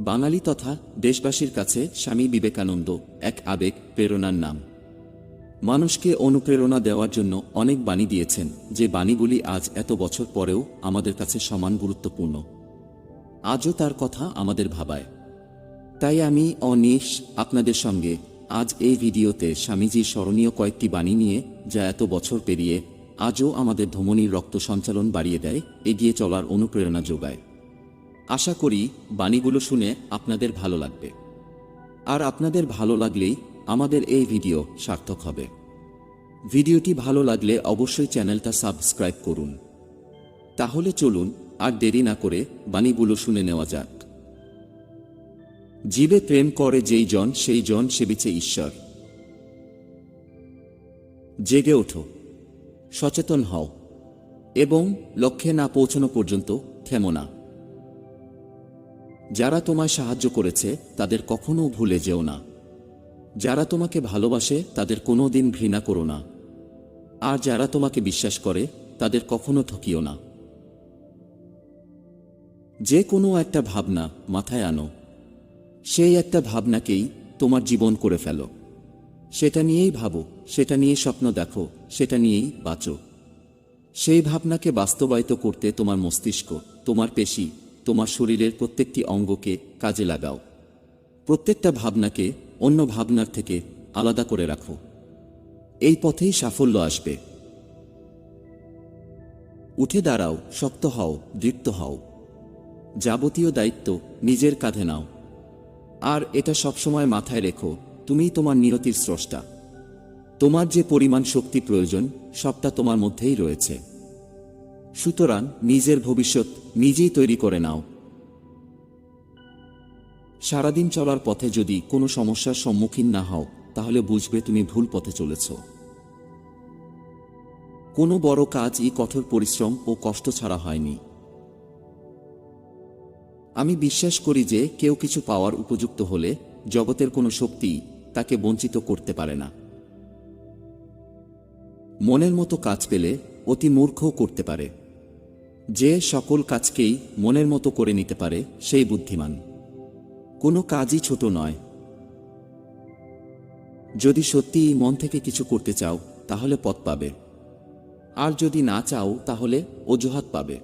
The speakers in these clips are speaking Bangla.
বাঙালি তথা দেশবাসীর কাছে স্বামী বিবেকানন্দ এক আবেগ, প্রেরণার নাম। মানুষকে অনুপ্রেরণা দেওয়ার জন্য অনেক বাণী দিয়েছেন, যে বাণীগুলি আজ এত বছর পরেও আমাদের কাছে সমান গুরুত্বপূর্ণ। আজও তার কথা আমাদের ভাবায়। তাই আমি অনিশ আপনাদের সঙ্গে আজ এই ভিডিওতে স্বামীজির স্মরণীয় কয়েকটি বাণী নিয়ে যা এত বছর পেরিয়ে আজও আমাদের ধমনীর রক্ত সঞ্চালন বাড়িয়ে দেয়, এগিয়ে চলার অনুপ্রেরণা যোগায়। আশা করি বাণীগুলো শুনে আপনাদের ভালো লাগবে। আর আপনাদের ভালো লাগলেই আমাদের এই ভিডিও সার্থক হবে। ভিডিওটি ভালো লাগলে অবশ্যই চ্যানেলটা সাবস্ক্রাইব করুন। তাহলে চলুন আর দেরি না করে বাণীগুলো শুনে নেওয়া যাক। জীবে প্রেম করে যেই জন, সেই জন সেবিছে ঈশ্বর। জেগে ওঠো, সচেতন হও, এবং লক্ষ্যে না পৌঁছানো পর্যন্ত থেমো না। যারা তোমায় সাহায্য করেছে, তাদের কখনো ভুলে যেও না। যারা তোমাকে ভালোবাসে, তাদের কোনো দিন ঘৃণা করো না। আর যারা তোমাকে বিশ্বাস করে, তাদের কখনো ঠকিও না। যে কোনো একটা ভাবনা মাথায় আনো। সেই একটা ভাবনাকেই তোমার জীবন করে ফেলো। সেটা নিয়েই ভাবো, সেটা নিয়ে স্বপ্ন দেখো, সেটা নিয়েই বাঁচো। সেই ভাবনাকে বাস্তবায়িত করতে তোমার মস্তিষ্ক, তোমার পেশি তোমার শরীরের প্রত্যেকটি অঙ্গকে কাজে লাগাও। প্রত্যেকটা ভাবনাকে অন্য ভাবনার থেকে আলাদা করে রাখো। এই পথেই সাফল্য আসবে। উঠে দাঁড়াও, শক্ত হও, দৃপ্ত হও। যাবতীয় দায়িত্ব নিজের কাঁধে নাও। আর এটা সবসময় মাথায় রেখো, তুমিই তোমার নিয়তির স্রষ্টা। তোমার যে পরিমাণ শক্তি প্রয়োজন, সবটা তোমার মধ্যেই রয়েছে। সুতরাং নিজের ভবিষ্যৎ নিজেই তৈরি করে নাও। সারাদিন চলার পথে যদি কোনো সমস্যার সম্মুখীন না হও, তাহলে বুঝবে তুমি ভুল পথে চলেছ। কোনো বড় কাজ কাজই কঠোর পরিশ্রম ও কষ্ট ছাড়া হয়নি। আমি বিশ্বাস করি যে কেউ কিছু পাওয়ার উপযুক্ত হলে জগতের কোনো শক্তি তাকে বঞ্চিত করতে পারে না। মনের মতো কাজ পেলে অতি মূর্খও করতে পারে। যে সকল কাজকেই মনের মতো করে নিতে পারে, সেই বুদ্ধিমান। কোনো কাজই ছোট নয়। যদি সত্যিই মন থেকে কিছু করতে চাও, তাহলে পথ পাবে। আর যদি না চাও, তাহলে অজুহাত পাবে।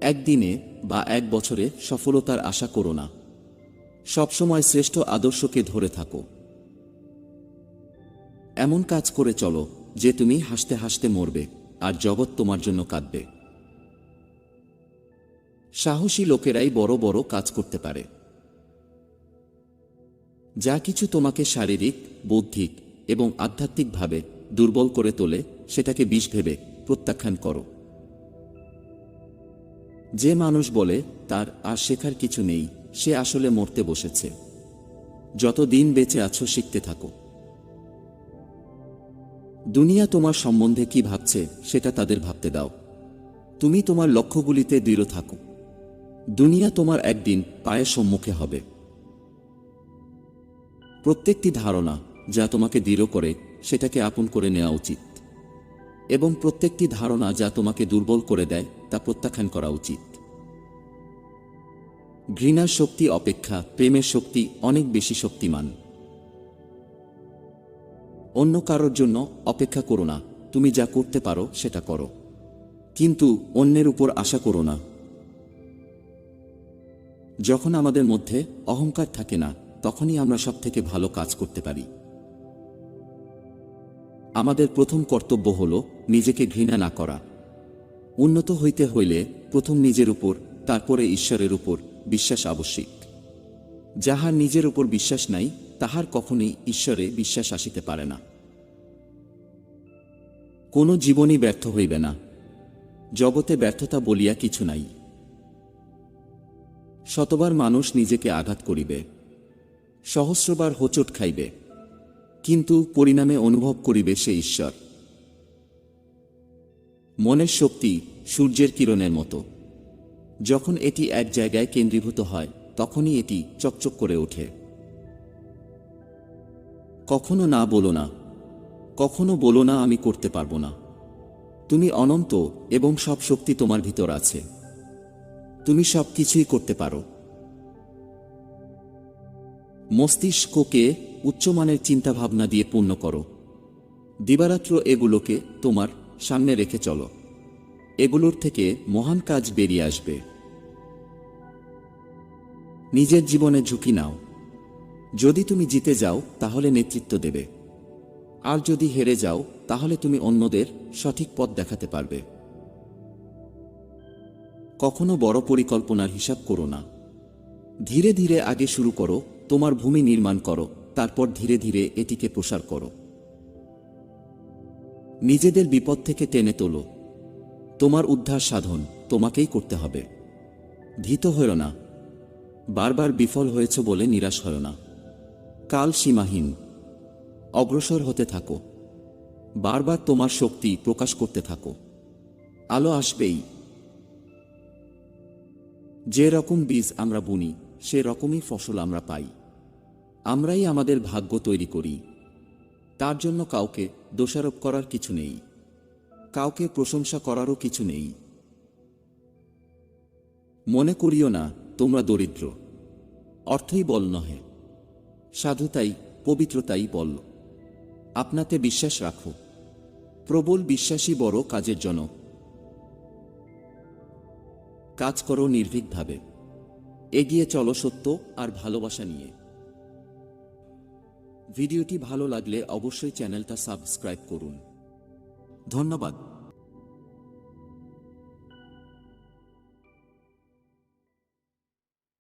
একদিনে বা এক বছরে সফলতার আশা করো না। সবসময় শ্রেষ্ঠ আদর্শকে ধরে থাকো। এমন কাজ করে চলো। যে তুমি হাসতে হাসতে মরবে, আর জগৎ তোমার জন্য কাঁদবে। সাহসী লোকেরাই বড় বড় কাজ করতে পারে। যা কিছু তোমাকে শারীরিক, বৌদ্ধিক এবং আধ্যাত্মিকভাবে দুর্বল করে তোলে, সেটাকে বিষ ভেবে প্রত্যাখ্যান করো। যে মানুষ বলে, তার আর শেখার কিছু নেই, সে আসলে মরতে বসেছে। যত দিন বেঁচে আছো, শিখতে থাকো। দুনিয়া তোমার সম্বন্ধে কি ভাবছে, সেটা তাদের ভাবতে দাও। তুমি তোমার লক্ষ্যগুলিতে দৃঢ় থাকো। দুনিয়া তোমার একদিন পায়ের সম্মুখে হবে। প্রত্যেকটি ধারণা যা তোমাকে দৃঢ় করে, সেটাকে আপন করে নেওয়া উচিত। এবং প্রত্যেকটি ধারণা যা তোমাকে দুর্বল করে দেয়, তা প্রত্যাখ্যান করা উচিত। ঘৃণার শক্তি অপেক্ষা, প্রেমের শক্তি অনেক বেশি শক্তিমান। অন্য কারোর জন্য অপেক্ষা করো না, তুমি যা করতে পারো সেটা করো। কিন্তু অন্যের উপর আশা করো না। যখন আমাদের মধ্যে অহংকার থাকে না, তখনই আমরা সব থেকে ভালো কাজ করতে পারি। আমাদের প্রথম কর্তব্য হল নিজেকে ঘৃণা না করা। উন্নত হইতে হইলে প্রথম নিজের উপর, তারপরে ঈশ্বরের উপর বিশ্বাস আবশ্যিক। যাহার নিজের উপর বিশ্বাস নাই তাহার কখনই ঈশ্বরে বিশ্বাস আসিতে পারে না। কোনো জীবনই ব্যর্থ হইবে না। জগতে ব্যর্থতা বলিয়া কিছু নাই। শতবার মানুষ নিজেকে আঘাত করিবে। সহস্রবার হোঁচট খাইবে। কিন্তু পরিণামে অনুভব করিবে সে ঈশ্বর। মনের শক্তি সূর্যের কিরণের মতো। যখন এটি এক জায়গায় কেন্দ্রীভূত হয়, তখনই এটি চকচক করে ওঠে। কখনো না বলো না। কখনো বলো না আমি করতে পারব না। তুমি অনন্ত এবং সব শক্তি তোমার ভিতর আছে। তুমি সব কিছুই করতে পারো। মস্তিষ্ককে উচ্চমানের চিন্তাভাবনা দিয়ে পূর্ণ করো। দিবারাত্র এগুলোকে তোমার সামনে রেখে চলো। এগুলোর থেকে মহান কাজ বেরিয়ে আসবে। নিজের জীবনে ঝুঁকি নাও। যদি তুমি জিতে যাও, তাহলে নেতৃত্ব দেবে। আর যদি হেরে যাও, তাহলে তুমি অন্যদের সঠিক পথ দেখাতে পারবে। কখনো বড় পরিকল্পনার হিসাব করো না। ধীরে ধীরে আগে শুরু করো, তোমার ভূমি নির্মাণ করো, তারপর ধীরে ধীরে এটিকে প্রসার করো। নিজেদের বিপদ থেকে টেনে তোলো। তোমার উদ্ধার সাধন তোমাকেই করতে হবে। ভীত হয়েও না। বারবার বিফল হয়েছ বলে নিরাশ হয় না। কাল সীমাহীন অগ্রসর হতে থাকো। বারবার তোমার শক্তি প্রকাশ করতে থাকো। আলো আসবেই। যে রকম বীজ আমরা বুনি, সে রকমই ফসল আমরা পাই। আমরাই আমাদের ভাগ্য তৈরি করি। তার জন্য কাউকে দোষারোপ করার কিছু নেই। কাউকে প্রশংসা করারও কিছু নেই। মনে করিও না, তোমরা দরিদ্র। অর্থই বল নহে। সাধুতাই পবিত্রতাই বল। আপনাতে বিশ্বাস রাখো। প্রবল বিশ্বাসী বড় কাজের জনক। কাজ করো নির্ভীকভাবে। এগিয়ে চলো সত্য আর ভালোবাসা নিয়ে। ভিডিওটি ভালো লাগলে অবশ্যই চ্যানেলটা সাবস্ক্রাইব করুন। ধন্যবাদ।